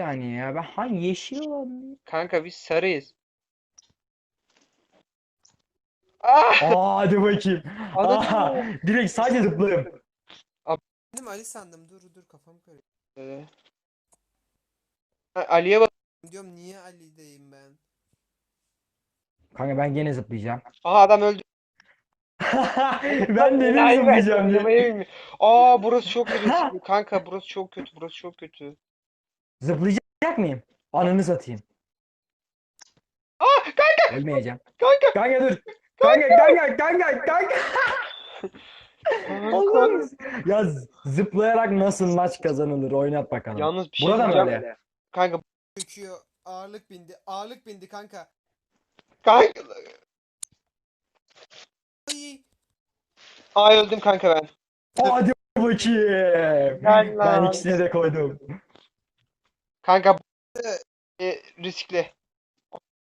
saniye ya. Ben hangi yeşil olan? Kanka biz sarıyız. Ah! Aa hadi bakayım. Anladın Aa, mı? direkt sadece zıplarım. Dedim Ali sandım. Dur dur kafam karıştı. Ee, ha, Ali'ye bak. Diyorum niye Ali'deyim ben? Kanka ben gene zıplayacağım. Aha adam öldü. ben de Hayır, ben zıplayacağım diye. zıplamayı bilmiyorum. Aa burası çok kötü. Kanka burası çok kötü. Burası çok kötü. Zıplayacak mıyım? Ananı satayım. Ah kanka Ölmeyeceğim. kanka. Kanka dur. Kanka kanka kanka kanka. Allah'ım. Ya zıplayarak nasıl maç kazanılır oynat bakalım. Yalnız bir şey Burada mı diyeceğim. öyle? Kanka Döküyor. Ağırlık bindi. Ağırlık bindi kanka. kanka. Ay. Ay öldüm kanka ben. Hadi bakayım. Ben lan. ikisine de koydum. Kanka e, riskli.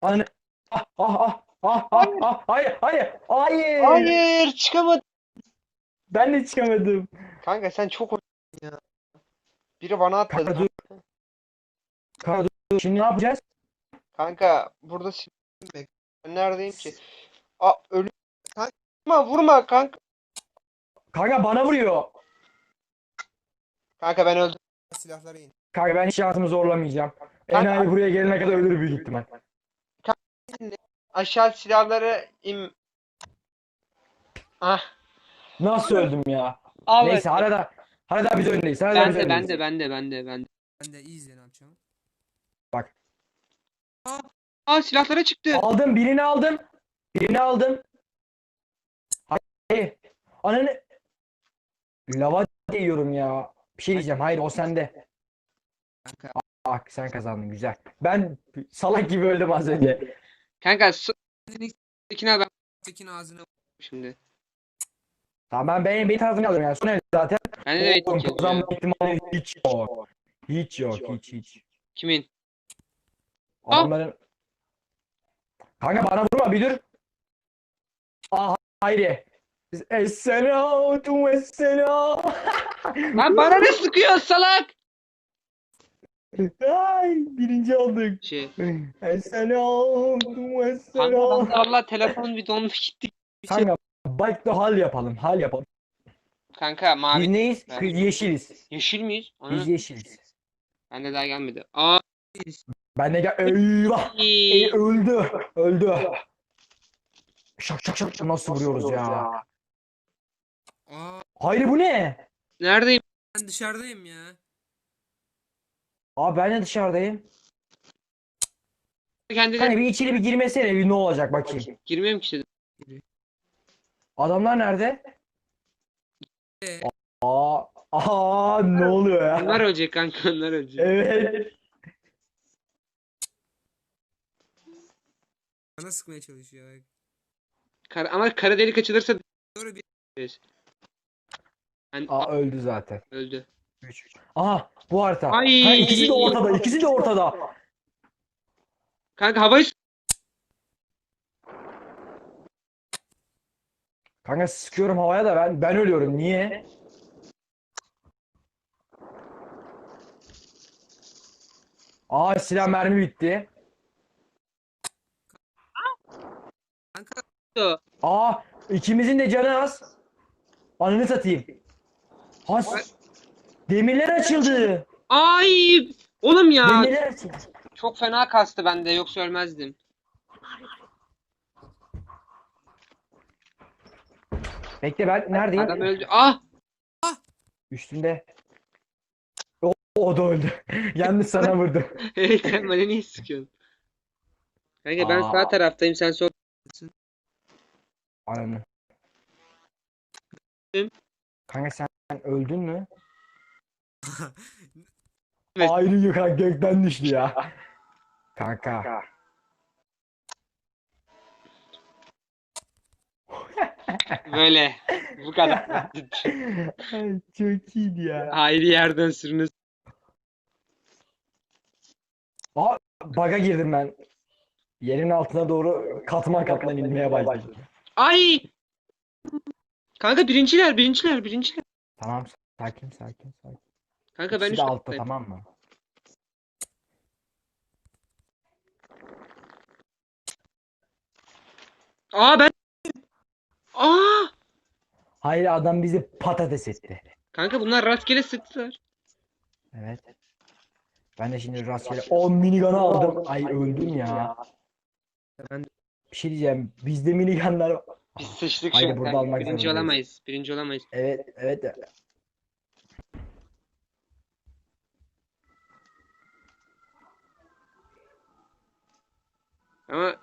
Ananı. Ah ah ah ah ah ah hayır hayır hayır. Hayır çıkamadım. Ben de çıkamadım. Kanka sen çok oynadın ya. Biri bana atladı. Kanka dur. Kanka dur. Şimdi ne yapacağız? Kanka burada ben neredeyim ki? Aa ölüm. Kanka vurma vurma kanka. Kanka bana vuruyor. Kanka ben öldüm. Silahlara in. Kanka ben hiç hayatımı zorlamayacağım. Kanka- Enayi buraya gelene kadar ölür büyük ihtimal. Aşağı silahları im. Ah. Nasıl öldüm ya? Al Neyse hala da hala da biz öndeyiz. Hala da Ben biz de ben öndeyiz. de ben de ben de ben de. Ben de iyi izle ne yapacağım. Bak. Aa silahlara çıktı. Aldım birini aldım. Birini aldım. Hayır. Ananı lava diyorum ya. Bir şey diyeceğim. Hayır o sende. Kanka. Ah sen kazandın güzel. Ben salak gibi öldüm az önce. Kanka su... İkine ben Tekin ağzına şimdi. Tamam ben benim benim tarafını alıyorum yani. Son el zaten. Ben de Oğlum, waiting kazanma ihtimali hiç yok. Hiç yok hiç hiç. Kimin? Adamların Kanka bana vurma bir dur. Ah hayri. Essela tu essela. Lan bana ne sıkıyor salak? Ay birinci olduk. Şey. Essela tu Kanka essela. ben de Allah telefon bir dondu gitti. Kanka bike hal yapalım hal yapalım. Kanka Biz mavi. neyiz? Ben- Kız yeşiliz. Yeşil miyiz? Biz Ana, yeşiliz. bende daha gelmedi. Aa. Ben de gel eyvah. Ey, öldü. Öldü. Şak şak şak nasıl vuruyoruz ya? Aa Hayır bu ne? Neredeyim? ben dışarıdayım ya. Abi ben de dışarıdayım. Kendine Hani bir içeri bir girmesene bir ne olacak bakayım. girmiyorum ki işte. Adamlar nerede? Ee, Aa, aa ne oluyor ya? Onlar ölecek kanka onlar ölecek. Evet. bana sıkmaya çalışıyor. bak. Kara, ama kara delik açılırsa Doğru bir ben Aa öldü zaten. öldü. Aha bu harita. Ay. Ha, ikisi de ortada. ikisi de ortada. Kanka havayı Kanka sıkıyorum havaya da ben ben ölüyorum. Niye? Aa silah mermi bitti. kanka Aa ikimizin de canı az. Ananı satayım. Has. Demirler açıldı. Ay! Oğlum ya Demirler açıldı. çok fena kastı bende yoksa ölmezdim. Bekle ben neredeyim? Adam öldü. Ah! Üstünde. O, o da öldü. Yalnız sana vurdu. Hey sen bana niye sıkıyorsun? Kanka ben Aa. sağ taraftayım sen sol. Ananı. Öldüm. Kanka sen öldün mü? Ayrı yukarı gökten düştü ya. Kanka. Böyle. Bu kadar. Ay, Çok iyiydi ya. Hayri yerden sürünüz. Aa, baga girdim ben. Yerin altına doğru katman katman inmeye başladım. Ay! Kanka birinciler, birinciler, birinciler. Tamam sakin sakin sakin. Kanka ben üst altta tamam mı? Aa ben... Aa! Hayır adam bizi patates etti. Kanka bunlar rastgele sıktılar. Evet. Ben de şimdi rastgele o minigun'u aldım. Ay öldüm ya. Ben Bir şey diyeceğim. Bizde minigunlar Biz sıçtık Haydi, şimdi burada kanka. almak Birinci zorundayız. olamayız. Birinci olamayız. evet evet Ama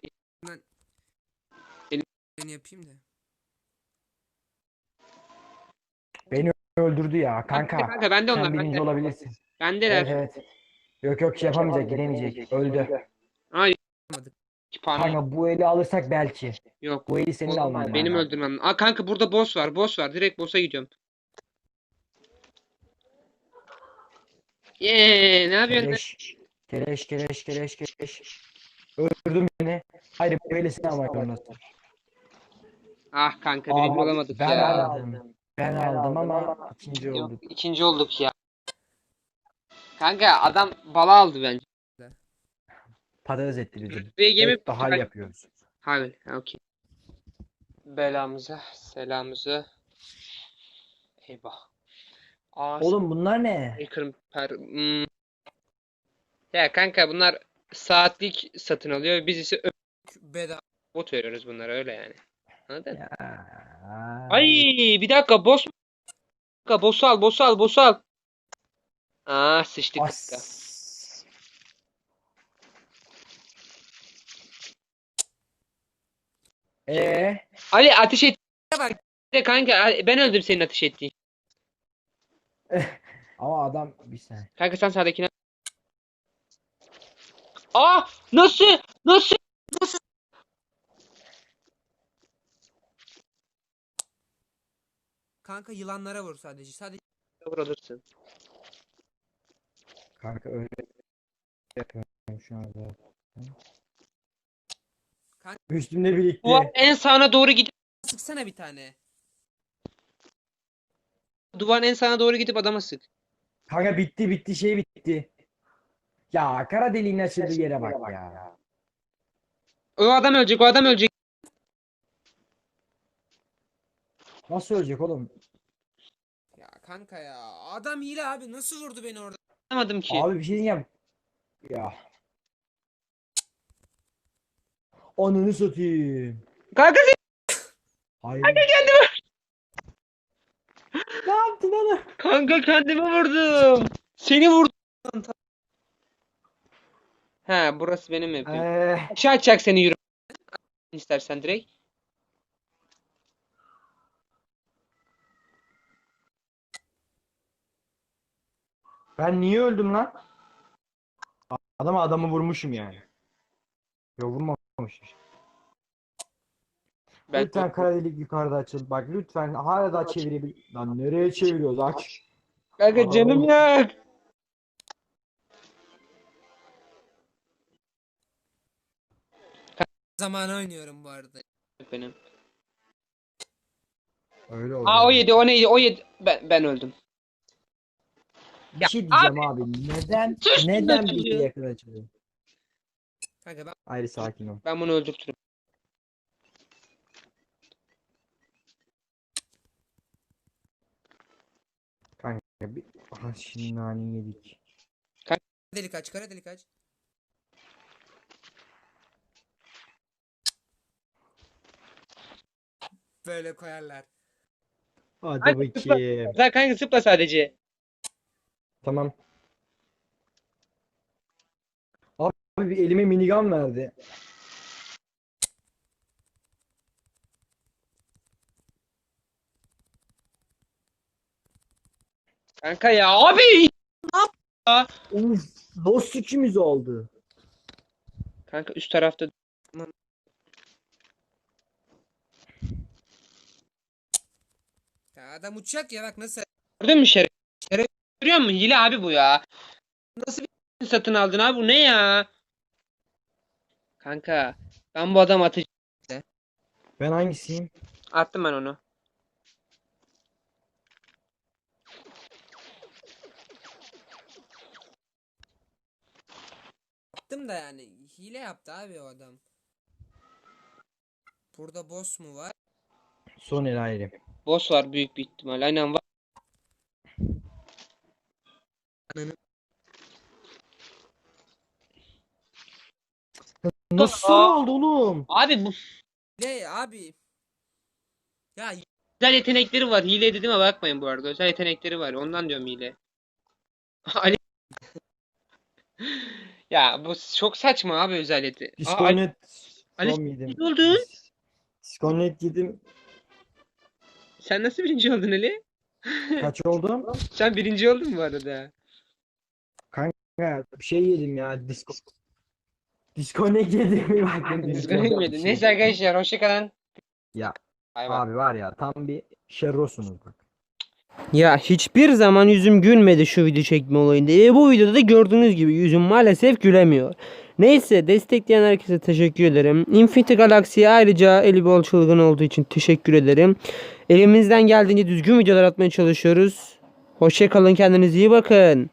ben yapayım da. Beni öldürdü ya kanka. kanka ben de Sen onlar. birinci Bende, olabilirsin. bendeler. Evet, evet. Yok yok şey yapamayacak, gidemeyecek. Öldü. Hayır. Kanka bu eli alırsak belki. Yok. Bu eli senin Oğlum, alman Benim lazım. öldürmem. Aa kanka burada boss var. Boss var. Direkt boss'a gidiyorum. Yeee ne yapıyorsun? Keleş, keleş, keleş, keleş. Öldürdün beni. Hayır sen almak zorundasın. Ah kanka Abi, olamadık ben ya. aldım. Ben aldım ama ikinci Yok, olduk. ikinci olduk ya. Kanka adam bala aldı bence. Patates etti bizi. Rütbeye gemi Evet, daha iyi yapıyoruz. Hayır, ha, okey. Belamıza, selamıza. Eyvah. Aa, Oğlum bunlar ne? Baker per... Hmm. Ya kanka bunlar saatlik satın alıyor. Biz ise ö- Bedava. bot veriyoruz bunlara öyle yani. Anladın? Ya. Ay bir dakika boss Bir dakika boss'u al, boss'u al, boss'u al. Aa sıçtık kanka. As. Ee, Ali ateş et. Bak de kanka ben öldüm senin ateş ettiğin. ama adam bir saniye. Kanka sen sağdakine. Aa nasıl? Nasıl? Kanka yılanlara vur sadece. Sadece Vur alırsın. Kanka öyle yapıyorum şu anda. Kanka- Üstümde birikti. Duvar en sağına doğru gidip sıksana bir tane. duvarın en sağına doğru gidip adama sık. Kanka bitti bitti şey bitti. Ya kara deliğin açıldığı yere bak ya. O adam ölecek, o adam ölecek. Nasıl ölecek oğlum? Ya kanka ya. Adam hile abi. Nasıl vurdu beni orada? Anlamadım ki. Abi bir şey diyeceğim. Ya. Ananı satayım. Kanka sen- Hayır. kendime. Ne yaptın oğlum? Kanka kendimi vurdum. Seni vurdum. Ha burası benim evim. Ee, Aşağı atacak seni yürü. İstersen direkt. ben niye öldüm lan? Adama adamı vurmuşum yani. Yok vurmamışım. Ben Lütfen kara delik yukarıda açıl. Bak lütfen hala daha çevirebil. Lan nereye çeviriyoruz aç. Kanka canım yok. Zamanı oynuyorum bu arada. Benim. Öyle oldu. Aa o yedi, o neydi? O yedi. Ben, ben öldüm. Bir şey diyeceğim abi. Neden Sus neden şunu bir ya. yakın açılıyor? Kanka ben Hayır sakin ol. Ben bunu öldürtürüm. Kanka bir Aha, şimdi nane yedik. delik aç. Kara delik aç. Böyle koyarlar. Hadi Hadi bakayım. Sen kanka zıpla sadece. Tamam. Abi bir elime minigun verdi. Kanka ya abi. Uf, dost ikimiz oldu. Kanka üst tarafta. Ya adam uçacak ya bak nasıl. Gördün mü şeref? Şeref görüyor musun? Hile abi bu ya. Nasıl bir satın aldın abi? Bu ne ya? Kanka ben bu adam atıcı. Ben hangisiyim? Attım ben onu. Yaptım da yani. Hile yaptı abi o adam. Burada boss mu var? Son el ayrı. Boss var büyük bir ihtimal. Aynen var. Nasıl Aa. oldu oğlum? Abi bu Ne abi? Ya özel yetenekleri var. Hile dediğime bakmayın bu arada. Özel yetenekleri var. Ondan diyorum hile. Ali Ya bu çok saçma abi özel yetenek. Aa, Ali- Disconnect Ali- son yedim. ne oldu? Disconnect yedim. Sen nasıl birinci oldun Ali? Kaç oldum? Sen birinci oldun bu arada. Ha, bir şey yedim ya. Disco. Disconnect yedim. Bir baktım. Üzgünüm. Neyse arkadaşlar hoşçakalın. Ya Bay bay. abi var ya tam bir şerrosunuz bak. Ya hiçbir zaman yüzüm gülmedi şu video çekme olayında. E, bu videoda da gördüğünüz gibi yüzüm maalesef gülemiyor. Neyse destekleyen herkese teşekkür ederim. Infinity Galaxy'ye ayrıca eli bol çılgın olduğu için teşekkür ederim. Elimizden geldiğince düzgün videolar atmaya çalışıyoruz. Hoşçakalın kendinize iyi bakın.